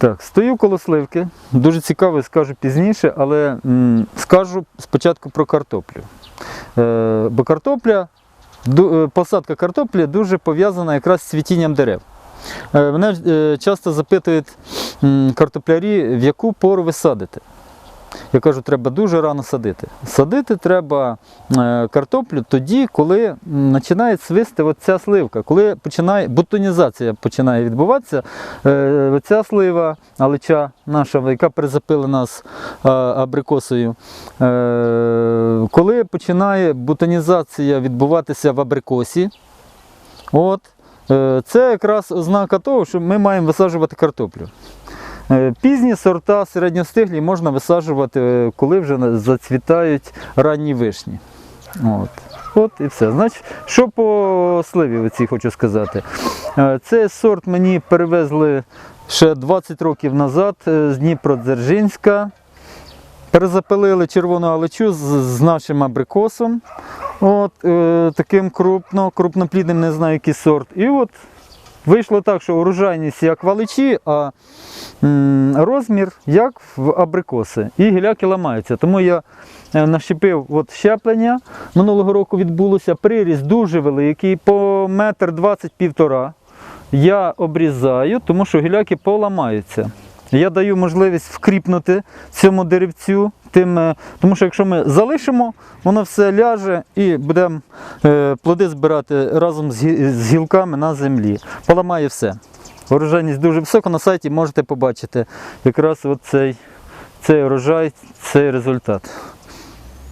Так, стою коло сливки. Дуже цікаво, скажу пізніше, але м, скажу спочатку про картоплю. Е, бо картопля, ду- е, посадка картоплі дуже пов'язана якраз з цвітінням дерев. Е, мене е, часто запитують м, картоплярі, в яку пору ви садите. Я кажу, треба дуже рано садити. Садити треба е, картоплю тоді, коли починає свисти оця сливка, коли починає бутонізація починає відбуватися. Е, оця слива, алича наша, яка перезапила нас абрикосою. Е, коли починає бутонізація відбуватися в абрикосі, от, це якраз ознака того, що ми маємо висаджувати картоплю. Е, Пізні сорта середньостиглі можна висаджувати, е, коли вже зацвітають ранні вишні. От. От і все. Значить, що по сливі оцій хочу сказати. Е, Цей сорт мені перевезли ще 20 років назад з Дніпродзержинська. Перезапилили червону алечу з нашим абрикосом. От, е, таким крупно, крупноплідним, не знаю який сорт. І от вийшло так, що урожайність як в а розмір як в абрикоси. І гіляки ламаються. Тому я е, нащепив от щеплення. Минулого року відбулося приріст дуже великий, по метр двадцять півтора. Я обрізаю, тому що гіляки поламаються. Я даю можливість вкріпнути цьому деревцю, тим, е, тому що якщо ми залишимо, воно все ляже і будемо е, плоди збирати разом з, гілками на землі. Поламає все. Урожайність дуже висока, на сайті можете побачити якраз цей, цей урожай, цей результат.